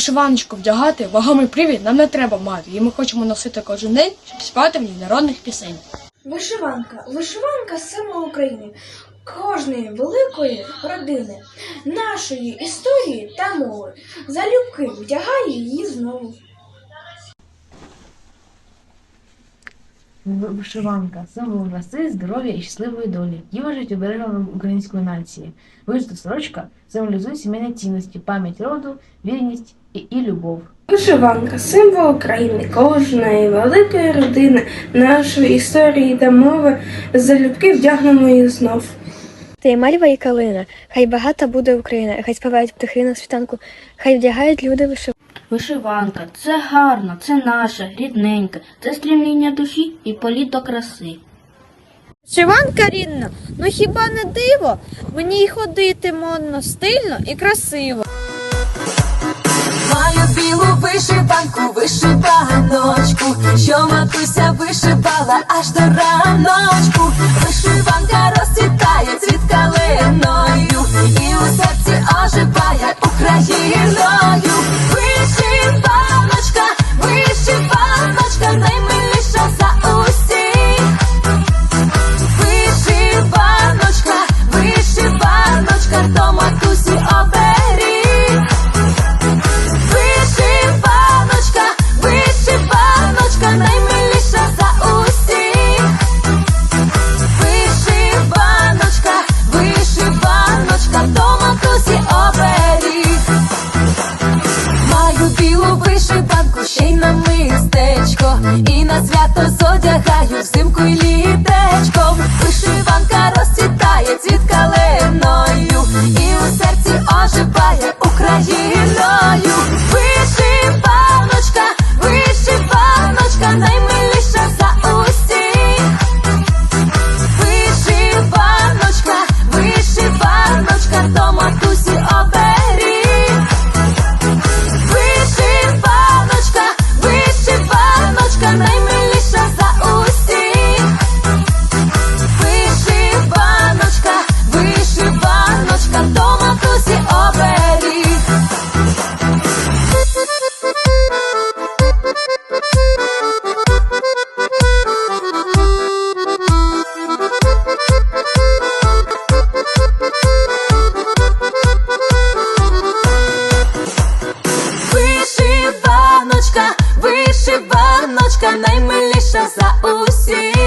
Вишиваночку вдягати, вагомий привід нам не треба мати. І ми хочемо носити кожен день, щоб співати в ній народних пісень. Вишиванка. Вишиванка символ України, кожної великої родини, нашої історії та мови. Залюбки вдягає її знову. Вишиванка символ краси, здоров'я і щасливої долі. Діва життєбережна української нації. Вишита сорочка символізує сімейні цінності, пам'ять роду, вірність і, і любов. Вишиванка символ України, кожної великої родини, нашої історії та мови. Залюбки вдягнемо її знов. Ти мальва і калина, хай багата буде Україна, хай співають птахи на світанку, хай вдягають люди вишиванку. Вишиванка це гарно, це наше, рідненьке, це стрімління душі і політ до краси. Вишиванка рідна, ну хіба не диво? В ній ходити модно, стильно і красиво. Маю білу вишиванку, вишиваночку, що матуся вишивала аж до раночку. Вишиванка Вишиваночка, наймиліша за усіх.